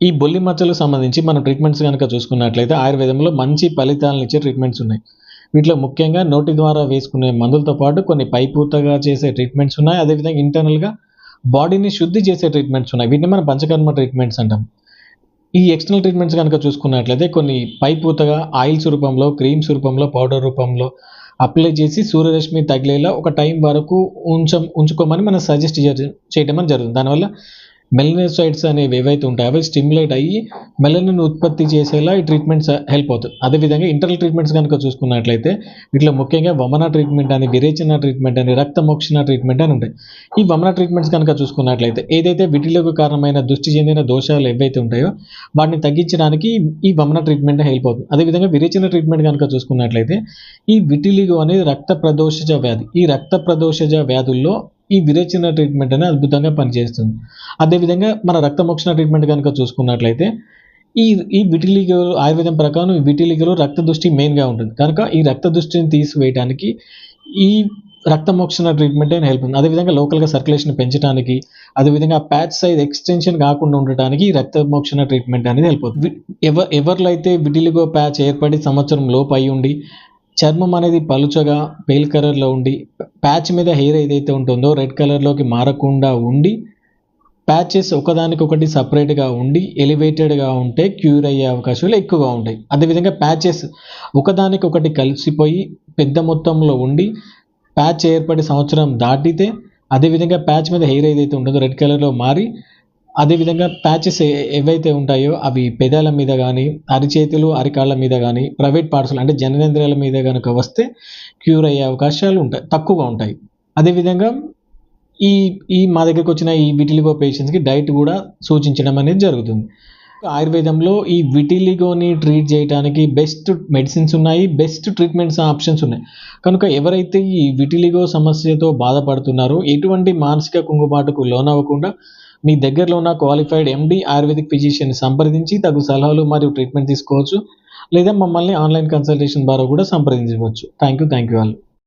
ఈ బొల్లి మచ్చలకు సంబంధించి మనం ట్రీట్మెంట్స్ కనుక చూసుకున్నట్లయితే ఆయుర్వేదంలో మంచి ఫలితాలను ఇచ్చే ట్రీట్మెంట్స్ ఉన్నాయి. వీటిలో ముఖ్యంగా నోటి ద్వారా వేసుకునే మందులతో పాటు కొన్ని పైపూతగా చేసే ట్రీట్మెంట్స్ ఉన్నాయి. అదేవిధంగా ఇంటర్నల్గా బాడీని శుద్ధి చేసే ట్రీట్మెంట్స్ ఉన్నాయి. వీటిని మనం పంచకర్మ ట్రీట్మెంట్స్ అంటాం. ఈ ఎక్స్టర్నల్ ట్రీట్మెంట్స్ కనుక చూసుకున్నట్లయితే కొన్ని పైపూతగా ఆయిల్స్ రూపంలో క్రీమ్స్ రూపంలో పౌడర్ రూపంలో అప్లై చేసి సూర్యరశ్మి తగిలేలా ఒక టైం వరకు ఉంచం ఉంచుకోమని మనం సజెస్ట్ చేయడం అని జరుగుతుంది. దానివల్ల మెలనోసైడ్స్ అనేవి ఏవైతే ఉంటాయో అవి స్టిమ్యులేట్ అయ్యి మెలనిన్ ఉత్పత్తి చేసేలా ఈ ట్రీట్మెంట్స్ హెల్ప్ అవుతుంది అదేవిధంగా ఇంటర్నల్ ట్రీట్మెంట్స్ కనుక చూసుకున్నట్లయితే వీటిలో ముఖ్యంగా వమన ట్రీట్మెంట్ అని విరేచన ట్రీట్మెంట్ అని రక్తమోక్షణ ట్రీట్మెంట్ అని ఉంటాయి. ఈ వమన ట్రీట్మెంట్స్ కనుక చూసుకున్నట్లయితే ఏదైతే విటిలకు కారణమైన దృష్టి చెందిన దోషాలు ఏవైతే ఉంటాయో వాటిని తగ్గించడానికి ఈ వమన ట్రీట్మెంట్ హెల్ప్ అవుతుంది. అదేవిధంగా విరేచన ట్రీట్మెంట్ కనుక చూసుకున్నట్లయితే ఈ విటిలిగో అనేది రక్త ప్రదోషజ వ్యాధి. ఈ రక్త ప్రదోషజ వ్యాధుల్లో ఈ విరేచన ట్రీట్మెంట్ అనేది అద్భుతంగా పనిచేస్తుంది. అదేవిధంగా మన రక్తమోక్షణ ట్రీట్మెంట్ కనుక చూసుకున్నట్లయితే ఈ ఈ విటిలిగలు ఆయుర్వేదం ప్రకారం ఈ విటిలిగలో రక్త దృష్టి మెయిన్గా ఉంటుంది. కనుక ఈ రక్త దృష్టిని తీసివేయడానికి ఈ రక్తమోక్షణ ట్రీట్మెంట్ అని హెల్ప్ ఉంది. అదేవిధంగా లోకల్గా సర్క్యులేషన్ పెంచడానికి అదేవిధంగా ప్యాచ్ సైజ్ ఎక్స్టెన్షన్ కాకుండా ఉండటానికి ఈ రక్తమోక్షణ ట్రీట్మెంట్ అనేది హెల్ప్ అవుతుంది. ఎవ ఎవరిలో అయితే విటిలిగో ప్యాచ్ ఏర్పడి సంవత్సరం లోపు అయి ఉండి చర్మం అనేది పలుచగా పేల్ కలర్లో ఉండి ప్యాచ్ మీద హెయిర్ ఏదైతే ఉంటుందో రెడ్ కలర్లోకి మారకుండా ఉండి ప్యాచెస్ ఒకదానికొకటి సపరేట్గా ఉండి ఎలివేటెడ్గా ఉంటే క్యూర్ అయ్యే అవకాశాలు ఎక్కువగా ఉంటాయి. అదేవిధంగా ప్యాచెస్ ఒకదానికొకటి కలిసిపోయి పెద్ద మొత్తంలో ఉండి ప్యాచ్ ఏర్పడి సంవత్సరం దాటితే అదేవిధంగా ప్యాచ్ మీద హెయిర్ ఏదైతే ఉంటుందో రెడ్ కలర్లో మారి అదేవిధంగా ప్యాచెస్ ఏవైతే ఉంటాయో అవి పెదాల మీద కానీ అరిచేతులు అరికాళ్ళ మీద కానీ ప్రైవేట్ పార్ట్స్లు అంటే జననేంద్రియాల మీద కనుక వస్తే క్యూర్ అయ్యే అవకాశాలు ఉంటాయి తక్కువగా ఉంటాయి. అదేవిధంగా ఈ ఈ మా దగ్గరకు వచ్చిన ఈ విటిలిగో పేషెంట్స్కి డైట్ కూడా సూచించడం అనేది జరుగుతుంది. ఆయుర్వేదంలో ఈ విటిలిగోని ట్రీట్ చేయడానికి బెస్ట్ మెడిసిన్స్ ఉన్నాయి బెస్ట్ ట్రీట్మెంట్స్ ఆప్షన్స్ ఉన్నాయి. కనుక ఎవరైతే ఈ విటిలిగో సమస్యతో బాధపడుతున్నారో ఎటువంటి మానసిక కుంగుబాటుకు లోనవ్వకుండా మీ దగ్గరలో ఉన్న క్వాలిఫైడ్ ఎండి ఆయుర్వేదిక్ ఫిజిషియన్ సంప్రదించి తగు సలహాలు మరియు ట్రీట్మెంట్ తీసుకోవచ్చు. లేదా మమ్మల్ని ఆన్లైన్ కన్సల్టేషన్ ద్వారా కూడా సంప్రదించవచ్చు. Thank you thank you all